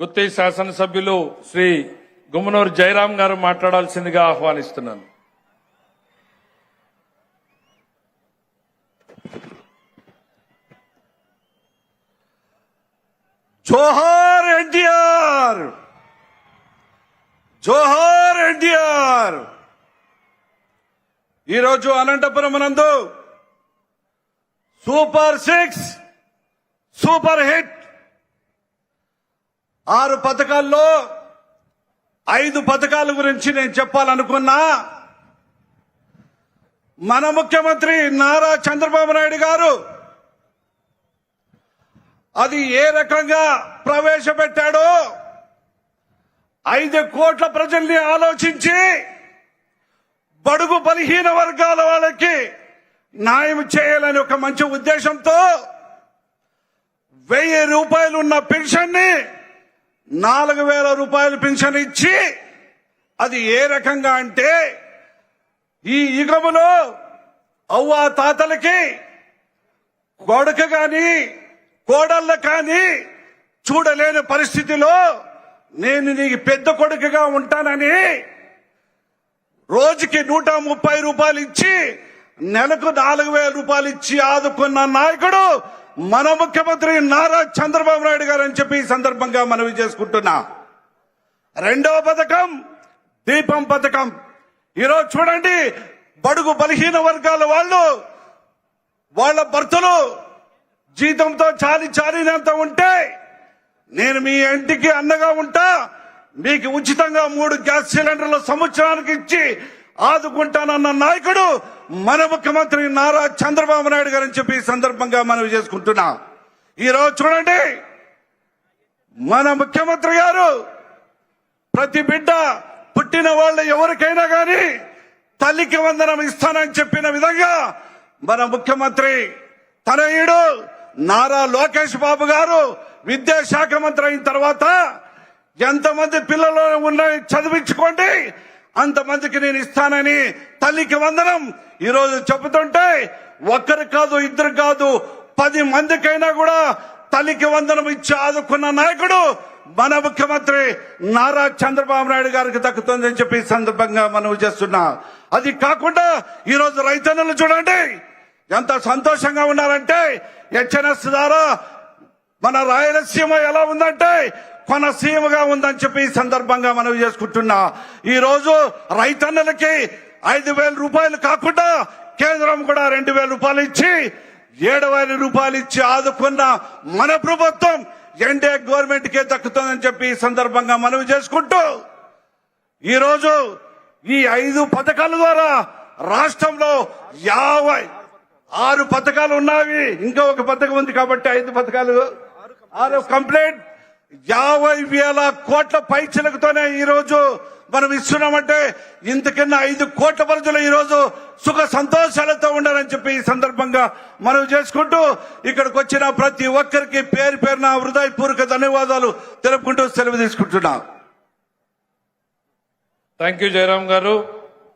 గుత్తి శాసనసభ్యులు శ్రీ గుమ్మనూరు జయరాం గారు మాట్లాడాల్సిందిగా ఆహ్వానిస్తున్నాను. జోహార్ ఎన్టీఆర్! జోహార్ ఎన్టీఆర్! ఈరోజు అనంతపురం నందు సూపర్ సిక్స్ సూపర్ హిట్ ఆరు పథకాల్లో ఐదు పథకాల గురించి నేను చెప్పాలనుకున్నా. మన ముఖ్యమంత్రి నారా చంద్రబాబు నాయుడు గారు అది ఏ రకంగా ప్రవేశపెట్టాడో ఐదు కోట్ల ప్రజల్ని ఆలోచించి బడుగు బలహీన వర్గాల వాళ్ళకి న్యాయం చేయాలని ఒక మంచి ఉద్దేశంతో వెయ్యి రూపాయలు ఉన్న పెన్షన్ని నాలుగు వేల రూపాయలు పెన్షన్ ఇచ్చి అది ఏ రకంగా అంటే ఈ యుగములో అవ్వా తాతలకి కొడుకు గాని కోడళ్ళ కానీ చూడలేని పరిస్థితిలో నేను నీకు పెద్ద కొడుకుగా ఉంటానని రోజుకి నూట ముప్పై రూపాయలు ఇచ్చి నెలకు నాలుగు వేల రూపాయలు ఇచ్చి ఆదుకున్న నాయకుడు మన ముఖ్యమంత్రి నారా చంద్రబాబు నాయుడు గారు అని చెప్పి ఈ సందర్భంగా మనవి చేసుకుంటున్నా. రెండవ పథకం దీపం పథకం. ఈరోజు చూడండి బడుగు బలహీన వర్గాల వాళ్ళు వాళ్ళ భర్తలు జీతంతో చాలి చాలినంత ఉంటే నేను మీ ఇంటికి అన్నగా ఉంటా మీకు ఉచితంగా మూడు గ్యాస్ సిలిండర్లు సంవత్సరానికి ఇచ్చి ఆదుకుంటానన్న నాయకుడు మన ముఖ్యమంత్రి నారా చంద్రబాబు నాయుడు గారని చెప్పి ఈ సందర్భంగా మనవి చేసుకుంటున్నా. ఈరోజు చూడండి మన ముఖ్యమంత్రి గారు ప్రతి బిడ్డ పుట్టిన వాళ్ళ ఎవరికైనా గాని తల్లికి వందనం ఇస్తానని చెప్పిన విధంగా మన ముఖ్యమంత్రి తనయుడు నారా లోకేష్ బాబు గారు విద్యాశాఖ మంత్రి అయిన తర్వాత ఎంతమంది పిల్లలు ఉన్నాయి చదివించుకోండి అంతమందికి నేను ఇస్తానని తల్లికి వందనం. ఈరోజు చెబుతుంటే ఒక్కరు కాదు ఇద్దరు కాదు పది మందికైనా కూడా తల్లికి వందనం ఇచ్చి ఆదుకున్న నాయకుడు మన ముఖ్యమంత్రి నారా చంద్రబాబు నాయుడు గారికి దక్కుతుందని చెప్పి ఈ సందర్భంగా మనం చేస్తున్నా. అది కాకుండా ఈరోజు రైతన్నులు చూడండి ఎంత సంతోషంగా ఉన్నారంటే హెచ్ఎన్ఎస్ ద్వారా మన రాయలసీమ ఎలా ఉందంటే కొనసీమగా ఉందని చెప్పి ఈ సందర్భంగా మనవి చేసుకుంటున్నా. ఈ రోజు రైతన్నలకి ఐదు వేల రూపాయలు కాకుండా కేంద్రం కూడా రెండు వేల రూపాయలు ఇచ్చి ఏడు వేల రూపాయలు ఇచ్చి ఆదుకున్న మన ప్రభుత్వం ఎన్డీఏ గవర్నమెంట్ కే దక్కుతుందని చెప్పి ఈ సందర్భంగా మనవి చేసుకుంటూ ఈ రోజు ఈ ఐదు పథకాల ద్వారా రాష్ట్రంలో యాభై ఆరు పథకాలు ఉన్నాయి ఇంకా ఒక పథకం ఉంది కాబట్టి ఐదు పథకాలు. ఆరు కంప్లీట్. యాభై వేల కోట్ల పైచలకుతోనే ఈ రోజు మనం ఇస్తున్నామంటే ఇంతకన్నా ఐదు కోట్ల ప్రజలు ఈ రోజు సుఖ సంతోషాలతో ఉండాలని చెప్పి ఈ సందర్భంగా మనం చేసుకుంటూ ఇక్కడికి వచ్చిన ప్రతి ఒక్కరికి పేరు పేరున హృదయపూర్వక ధన్యవాదాలు తెలుపుకుంటూ సెలవు తీసుకుంటున్నా. థ్యాంక్ యూ జయరాం గారు.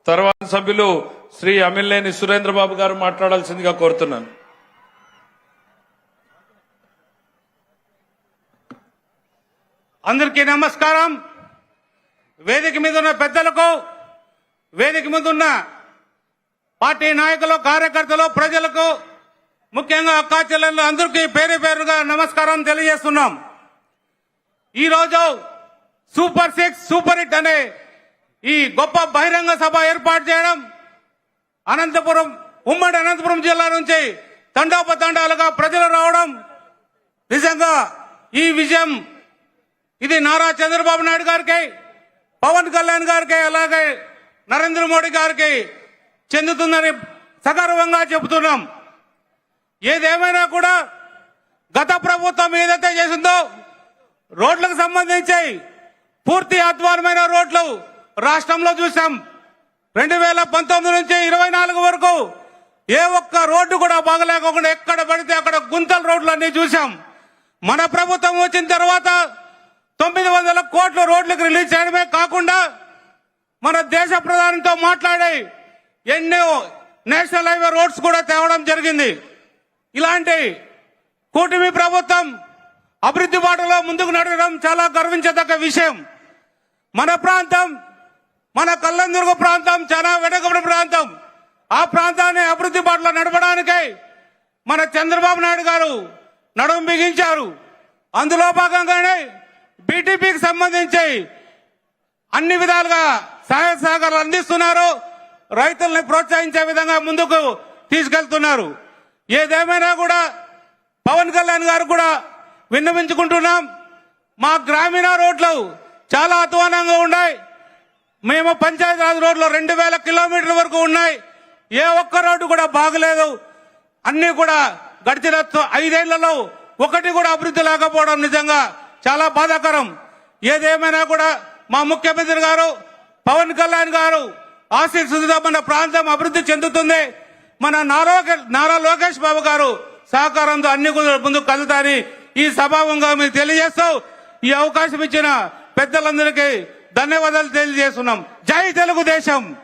తర్వాత సభ్యులు శ్రీ అమిల్లేని సురేంద్రబాబు గారు మాట్లాడాల్సిందిగా కోరుతున్నాను. అందరికీ నమస్కారం. వేదిక మీద ఉన్న పెద్దలకు వేదిక మీద ఉన్న పార్టీ నాయకులు కార్యకర్తలు ప్రజలకు ముఖ్యంగా అక్కా చెల్లెళ్ళు అందరికీ పేరు పేరుగా నమస్కారం తెలియజేస్తున్నాం. ఈరోజు సూపర్ సిక్స్ సూపర్ హిట్ అనే ఈ గొప్ప బహిరంగ సభ ఏర్పాటు చేయడం అనంతపురం ఉమ్మడి అనంతపురం జిల్లా నుంచి తండోపతండాలుగా ప్రజలు రావడం నిజంగా ఈ విజయం ఇది నారా చంద్రబాబు నాయుడు గారికి పవన్ కళ్యాణ్ గారికి అలాగే నరేంద్ర మోడీ గారికి చెందుతుందని సగర్వంగా చెబుతున్నాం. ఏదేమైనా కూడా గత ప్రభుత్వం ఏదైతే చేసిందో రోడ్లకు సంబంధించి పూర్తి అధ్వానమైన రోడ్లు రాష్ట్రంలో చూసాం రెండు వేల పంతొమ్మిది నుంచి ఇరవై నాలుగు వరకు ఏ ఒక్క రోడ్డు కూడా బాగలేకుండా ఎక్కడ పడితే అక్కడ గుంతల రోడ్లు అన్ని చూసాం మన ప్రభుత్వం వచ్చిన తర్వాత తొమ్మిది వందల కోట్ల రోడ్లకు రిలీజ్ చేయడమే కాకుండా మన దేశ ప్రధానితో మాట్లాడి ఎన్నో నేషనల్ హైవే రోడ్స్ కూడా తేవడం జరిగింది. ఇలాంటి కూటమి ప్రభుత్వం అభివృద్ధి బాటలో ముందుకు నడవడం చాలా గర్వించదగ్గ విషయం. మన ప్రాంతం మన కల్లందుర్గ ప్రాంతం చాలా వెనకబడి ప్రాంతం. ఆ ప్రాంతాన్ని అభివృద్ధి బాటలో నడపడానికై మన చంద్రబాబు నాయుడు గారు నడుము బిగించారు. అందులో భాగంగానే బీటీపీకి సంబంధించి అన్ని విధాలుగా సహాయ సహకారాలు అందిస్తున్నారు. రైతుల్ని ప్రోత్సహించే విధంగా ముందుకు తీసుకెళ్తున్నారు. ఏదేమైనా కూడా పవన్ కళ్యాణ్ గారు కూడా విన్నవించుకుంటున్నాం. మా గ్రామీణ రోడ్లు చాలా అధ్వానంగా ఉన్నాయి. మేము పంచాయతీరాజ్ రోడ్లు రెండు వేల కిలోమీటర్ల వరకు ఉన్నాయి. ఏ ఒక్క రోడ్డు కూడా బాగలేదు. అన్ని కూడా గడిచిన ఐదేళ్ళలో ఒకటి కూడా అభివృద్ధి లేకపోవడం నిజంగా చాలా బాధాకరం. ఏదేమైనా కూడా మా ముఖ్యమంత్రి గారు పవన్ కళ్యాణ్ గారు ఆశీస్సుతో మన ప్రాంతం అభివృద్ధి చెందుతుంది. మన నారా నారా లోకేష్ బాబు గారు సహకారంతో అన్ని ముందు ముందుకు ఈ సభావంగా మీకు తెలియజేస్తూ ఈ అవకాశం ఇచ్చిన పెద్దలందరికీ ధన్యవాదాలు తెలియజేస్తున్నాం. జై తెలుగుదేశం!